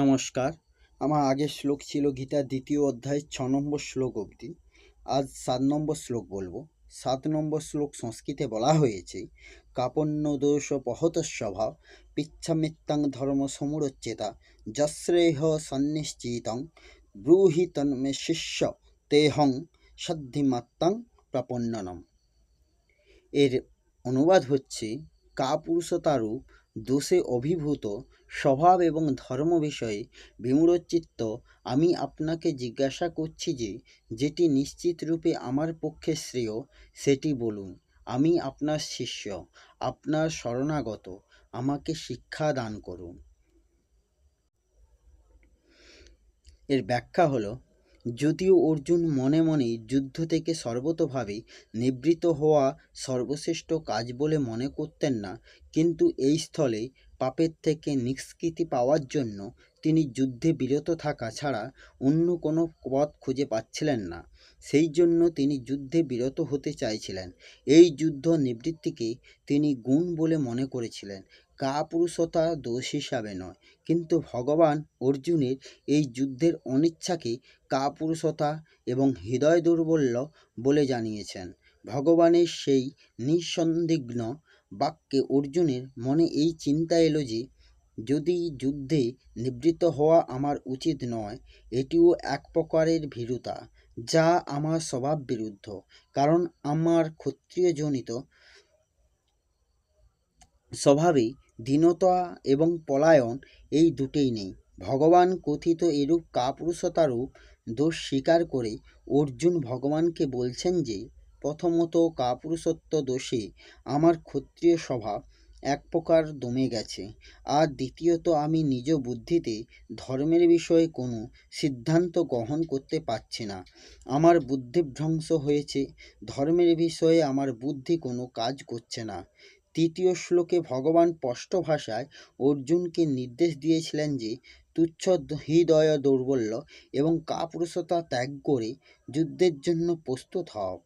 নমস্কার। আমার আগের শ্লোক ছিল গীতার দ্বিতীয় অধ্যায় ছ নম্বর শ্লোক অবধি। আজ সাত নম্বর শ্লোক বলব। সাত নম্বর শ্লোক সংস্কৃতে বলা হয়েছে কাপন্য দোষ পহত স্বভাব, পিচ্ছামিত্তাং ধর্ম সমুরচ্চেতা যশ্রেহ সন্নিশ্চিতং, ব্রূহি তন্মে শিষ্য তেহং সাদ্ধিমাত্তাং প্রাপন্ননম। এর অনুবাদ হচ্ছে, কাপুরুষতারূপ দোষে অভিভূত স্বভাব এবং ধর্ম বিষয়ে বিমূঢ়চিত্ত আমি আপনাকে জিজ্ঞাসা করছি যে, যেটি নিশ্চিত রূপে আমার পক্ষে শ্রেয়, সেটি বলুন। আমি আপনার শিষ্য, আপনার শরণাগত, আমাকে শিক্ষা দান করুন। এর ব্যাখ্যা হলো, যদিও অর্জুন মনে মনে যুদ্ধ থেকে সর্বতোভাবে নিবৃত হওয়া সর্বশ্রেষ্ঠ কাজ বলে মনে করতেন না, কিন্তু এই স্থলে পাপের থেকে নিষ্কৃতি পাওয়ার জন্য তিনি যুদ্ধে বিরত থাকা ছাড়া অন্য কোনো পথ খুঁজে পাচ্ছিলেন না। সেই জন্য তিনি যুদ্ধে বিরত হতে চাইছিলেন। এই যুদ্ধ নিবৃত্তিকে তিনি গুণ বলে মনে করেছিলেন। কাপুরুষতা দোষ হিসাবে নয়। কিন্তু ভগবান অর্জুনের এই যুদ্ধের অনিচ্ছাকে কাপুরুষতা এবং হৃদয় দুর্বল্য বলে জানিয়েছেন। ভগবানের সেই নিঃসন্দিগ্ন বাক্যে অর্জুনের মনে এই চিন্তা এলো যে, যদি যুদ্ধে নিবৃত্ত হওয়া আমার উচিত নয়, এটিও এক প্রকারের ভীরুতা, যা আমার স্বভাব বিরুদ্ধ, কারণ আমার ক্ষত্রিয়জনিত স্বভাবে দীনতা এবং পলায়ন এই দুটেই নেই। ভগবান কথিত এরূপ কাপুরুষতারূপ দোষ স্বীকার করে অর্জুন ভগবানকে বলছেন যে প্রথমত কাপুরুষত্ব দোষে, আমার ক্ষত্রিয় স্বভাব এক প্রকার দমে গেছে। আর দ্বিতীয়ত, আমি নিজ বুদ্ধিতে ধর্মের বিষয়ে কোনো সিদ্ধান্ত গ্রহণ করতে পারছি না। আমার বুদ্ধিভ্রংশ হয়েছে, ধর্মের বিষয়ে আমার বুদ্ধি কোনো কাজ করছে না। তৃতীয় শ্লোকে ভগবান স্পষ্ট ভাষায় অর্জুনকে নির্দেশ দিয়েছিলেন যে, তুচ্ছ হৃদয় দৌর্বল্য এবং কাপুরুষতা ত্যাগ করে যুদ্ধের জন্য প্রস্তুত হও।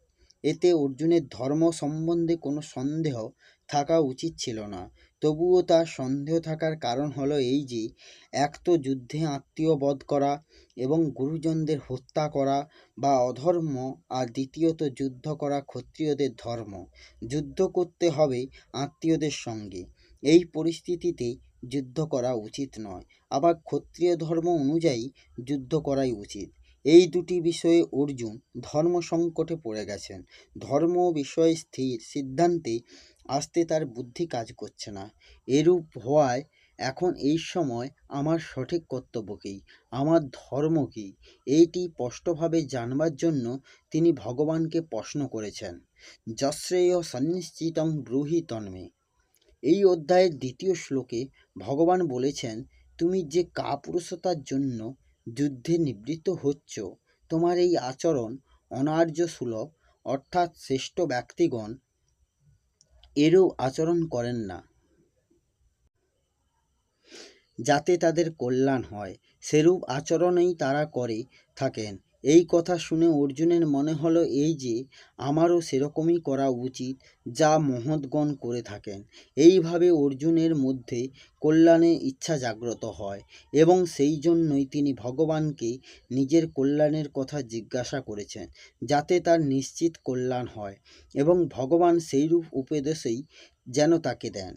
এতে অর্জুনের ধর্ম সম্বন্ধে কোনো সন্দেহ থাকা উচিত ছিল না। তবুও তার সন্দেহ থাকার কারণ হলো এই যে, এক তো যুদ্ধে আত্মীয় বধ করা এবং গুরুজনদের হত্যা করা বা অধর্ম, আর দ্বিতীয়ত যুদ্ধ করা ক্ষত্রিয়দের ধর্ম। যুদ্ধ করতে হবে আত্মীয়দের সঙ্গে। এই পরিস্থিতিতে যুদ্ধ করা উচিত নয়। আবার ক্ষত্রিয় ধর্ম অনুযায়ী যুদ্ধ করাই উচিত। এই দুটি বিষয়ে অর্জুন ধর্ম সংকটে পড়ে গেছেন। ধর্ম বিষয়ে স্থির সিদ্ধান্তে আসতে তার বুদ্ধি কাজ করছে না। এরূপ হওয়ায় এখন এই সময় আমার সঠিক কর্তব্য কী? আমার ধর্ম কী? এইটি স্পষ্টভাবে জানবার জন্য তিনি ভগবানকে প্রশ্ন করেছেন। যশ্রেয় সন্নিশ্চিতং ব্রূহি তন্মে। এই অধ্যায়ের দ্বিতীয় শ্লোকে ভগবান বলেছেন, তুমি যে কাপুরুষতার জন্য যুদ্ধে নিবৃত্ত হচ্ছ। তোমার এই আচরণ অনার্য সুলভ অর্থাৎ শ্রেষ্ঠ ব্যক্তিগণ এরও আচরণ করেন না। যাতে তাদের কল্যাণ হয়, সেরূপ আচরণেই তারা করে থাকেন। এই কথা শুনে অর্জুনের মনে হলো এই যে, আমারও সেরকমই করা উচিত যা মহৎগণ করে থাকেন। এইভাবে অর্জুনের মধ্যে কল্যাণের ইচ্ছা জাগ্রত হয় এবং সেই জন্যই তিনি ভগবানকে নিজের কল্যাণের কথা জিজ্ঞাসা করেছেন যাতে তার নিশ্চিত কল্যাণ হয় এবং ভগবান সেইরূপ উপদেশেই যেন তাকে দেন।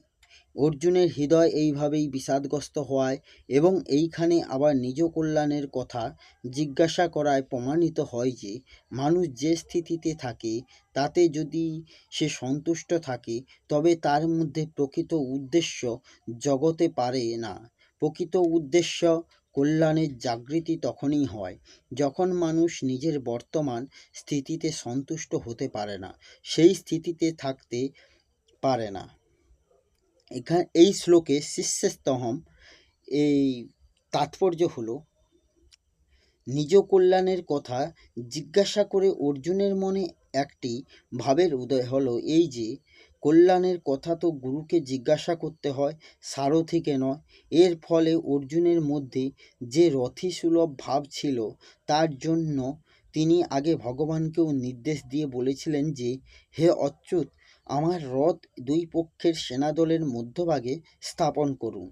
অর্জুনের হৃদয় এইভাবেই বিষাদগ্রস্ত হওয়ায় এবং এইখানে আবার নিজ কল্যাণের কথা জিজ্ঞাসা করায় প্রমাণিত হয় যে মানুষ যে স্থিতিতে থাকে, তাতে যদি সে সন্তুষ্ট থাকে, তবে তার মধ্যে প্রকৃত উদ্দেশ্য জগতে পারে না। প্রকৃত উদ্দেশ্য কল্যাণের জাগৃতি তখনই হয় যখন মানুষ নিজের বর্তমান স্থিতিতে সন্তুষ্ট হতে পারে না, সেই স্থিতিতে থাকতে পারে না। এখানে এই শ্লোকে শিষ্যস্তহম, এই তাৎপর্য হলো, নিজ কল্যাণের কথা জিজ্ঞাসা করে অর্জুনের মনে একটি ভাবের উদয় হলো, এই যে, কল্যাণের কথা তো গুরুকে জিজ্ঞাসা করতে হয় সারথিকে নয়। এর ফলে অর্জুনের মধ্যে যে রথি সুলভ ভাব ছিল, তার জন্য তিনি আগে ভগবানকেও নির্দেশ দিয়ে বলেছিলেন যে, হে অচ্যুত আমার রথ দুই পক্ষের সেনাদলের মধ্যভাগে স্থাপন করুন।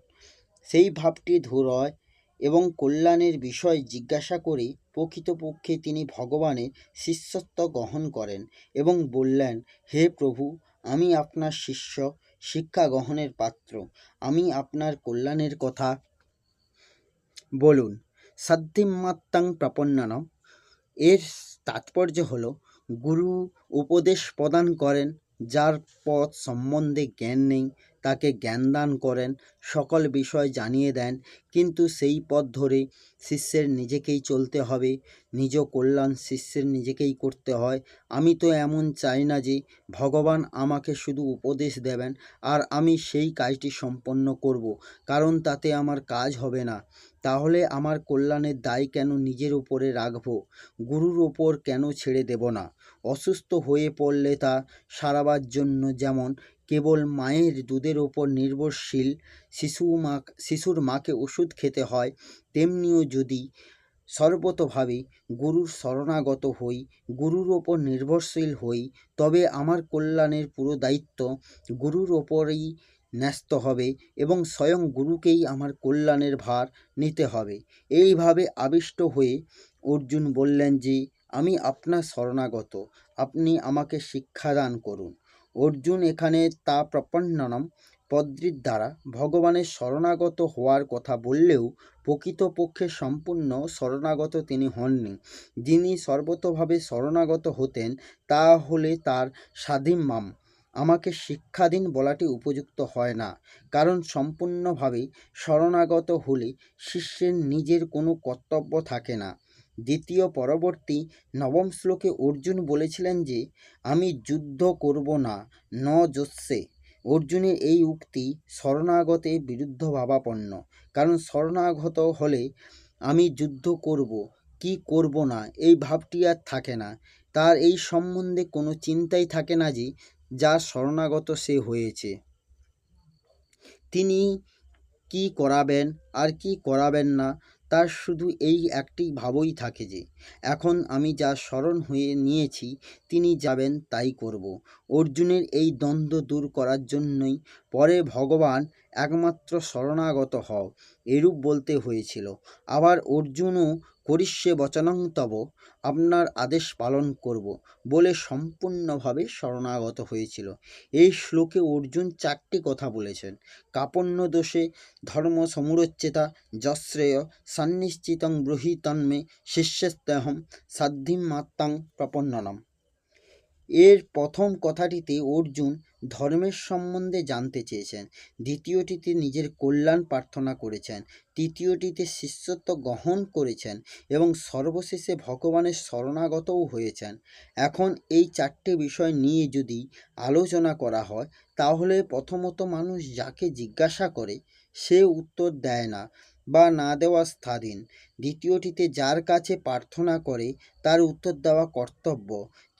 সেই ভাবটি ধুরয় এবং কল্যাণের বিষয় জিজ্ঞাসা করে প্রকৃতপক্ষে তিনি ভগবানের শিষ্যত্ব গ্রহণ করেন এবং বললেন, হে প্রভু, আমি আপনার শিষ্য, শিক্ষা গ্রহণের পাত্র। আমি আপনার কল্যাণের কথা বলুন। সাধ্যিমাত্তাং প্রপন্ননম এর তাৎপর্য হল, গুরু উপদেশ প্রদান করেন যার পথ সম্বন্ধে জ্ঞান নেই তাকে জ্ঞান দান করেন, সকল বিষয় জানিয়ে দেন। কিন্তু সেই পথ ধরে শিষ্যের নিজেকেই চলতে হবে, নিজ কল্যাণ শিষ্যের নিজেকেই করতে হয়। আমি তো এমন চাই না যে ভগবান আমাকে শুধু উপদেশ দেবেন, আর আমি সেই কাজটি সম্পন্ন করব, কারণ তাতে আমার কাজ হবে না। তাহলে আমার কল্যাণের দায় কেন নিজের উপরে রাখব? গুরুর ওপর কেন ছেড়ে দেব না? অসুস্থ হয়ে পড়লে তা সারাবার জন্য যেমন কেবল মায়ের দুধের ওপর নির্ভরশীল শিশু মা, শিশুর মাকে ওষুধ খেতে হয়, তেমনিও যদি সর্বতোভাবে গুরুর শরণাগত হই, গুরুর ওপর নির্ভরশীল হই, তবে আমার কল্যাণের পুরো দায়িত্ব গুরুর ওপরেই ন্যস্ত হবে এবং স্বয়ং গুরুকেই আমার কল্যাণের ভার নিতে হবে। এইভাবে আবিষ্ট হয়ে অর্জুন বললেন যে, আমি আপনার শরণাগত। আপনি আমাকে শিক্ষাদান করুন। অর্জুন এখানে তা প্রপন্ননম পদ্রির দ্বারা ভগবানের শরণাগত হওয়ার কথা বললেও প্রকৃতপক্ষে সম্পূর্ণ শরণাগত তিনি হননি। যিনি সর্বতভাবে শরণাগত হতেন, তা হলে তার স্বাধীন মাম আমাকে শিক্ষাধীন বলাটি উপযুক্ত হয় না। কারণ সম্পূর্ণভাবে শরণাগত হলে শিষ্যের নিজের কোনো কর্তব্য থাকে না। দ্বিতীয় পরবর্তী নবম শ্লোকে অর্জুন বলেছিলেন যে, আমি যুদ্ধ করব না, ন যস্যে। অর্জুনের এই উক্তি শরণাগতে বিরুদ্ধ ভাবাপন্ন। কারণ শরণাগত হলে, আমি যুদ্ধ করব, কি করব না? এই ভাবটি আর থাকে না। তার এই সম্বন্ধে কোনো চিন্তাই থাকে না যে, যা শরণাগত সে হয়েছে। তিনি কি করাবেন, আর কি করাবেন না তার শুধু এই একটি ভাবই থাকে যে, এখন আমি যা স্মরণ হয়ে নিয়েছি, তিনি যাবেন তাই করব। অর্জুনের এই দ্বন্দ্ব দূর করার জন্যই পরে ভগবান একমাত্র শরণাগত হও, এরূপ বলতে হয়েছিল। আবার অর্জুনও করিষ্যে বচনং তব, আপনার আদেশ পালন করব বলে সম্পূর্ণভাবে শরণাগত হয়েছিল। এই শ্লোকে অর্জুন চারটি কথা বলেছেন। কাপন্য দোষে, ধর্ম সমুরচ্চেতা যশ্রেয়, সান্নিশ্চিতং ব্রুহি তন্মে, শিষ্যস্তেহম সাধ্যিম মাত্তাং প্রপন্ননম। এর প্রথম কথাটিতে অর্জুন ধর্মের সম্বন্ধে জানতে চেয়েছেন। দ্বিতীয়টিতে নিজের কল্যাণ প্রার্থনা করেছেন। তৃতীয়টিতে শিষ্যত্ব গ্রহণ করেছেন এবং সর্বশেষে ভগবানের শরণাগতও হয়েছেন। এখন এই চারটে বিষয় নিয়ে যদি আলোচনা করা হয়, তাহলে প্রথমত মানুষ যাকে জিজ্ঞাসা করে, সে উত্তর দেয় না। বা না দেওয়া স্বাধীন। দ্বিতীয়টিতে, যার কাছে প্রার্থনা করে, তার উত্তর দেওয়া কর্তব্য।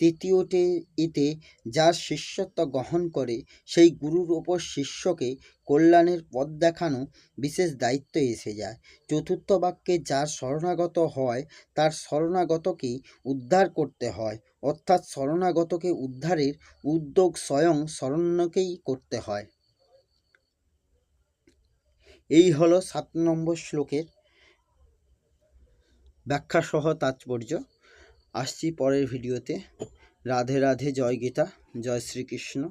তৃতীয়টি এতে যার শিষ্যত্ব গ্রহণ করে, সেই গুরুর ওপর শিষ্যকে কল্যাণের পথ দেখানো বিশেষ দায়িত্ব এসে যায়। চতুর্থ বাক্যে, যার শরণাগত হয়, তার শরণাগতকে উদ্ধার করতে হয়। অর্থাৎ, শরণাগতকে উদ্ধারের উদ্যোগ স্বয়ং শরণ্যকেই করতে হয়। এই হলো সাত নম্বর শ্লোকের ব্যাখ্যাসহ তাৎপর্য। আসছি পরের ভিডিওতে। রাধে রাধে, জয় গীতা, জয় শ্রীকৃষ্ণ।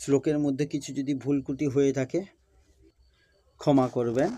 শ্লোকের মধ্যে কিছু যদি ভুল ত্রুটি হয়ে থাকে, ক্ষমা করবেন।